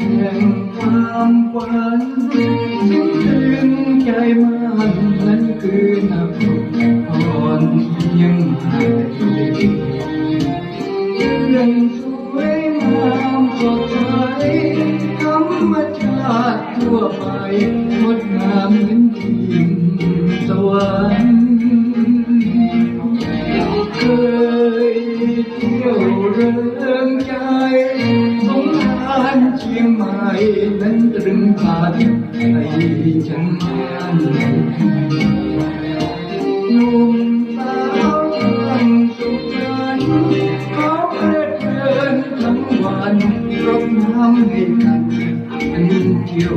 ห่งความหวานถึงใจมันนั้นคือนักอ่อนยังไม่เรื่สวยงามสดใสธรรมชาติทั่วไปงดงามเหมือนดินสวรรค์เคยเที่ยวเรื่องใจ ไม้นั้นตรึงผ่านให้ฉันมันหนุ่มสาวช่างสุขสันเขาเพลิดเพลินทั้งวันรดน้ำให้กันอันเที่ยว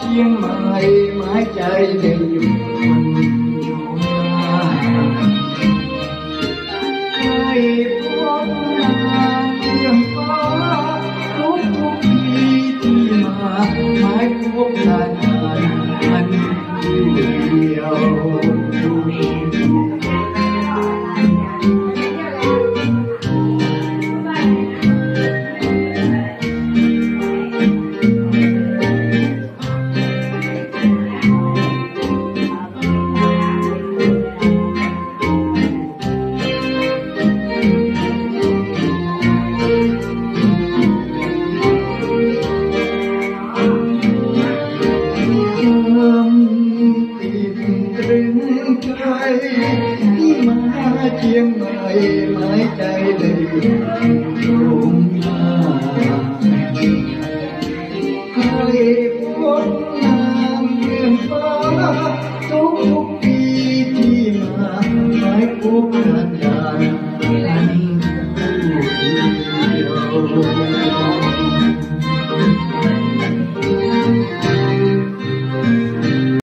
เชียงใหม่หมาใจเลยอยู่ ติดตรึงใจที่มาเชียงใหม่หมายใจเลยตรงหน้าเคยพบนางเมืองฟ้าทุก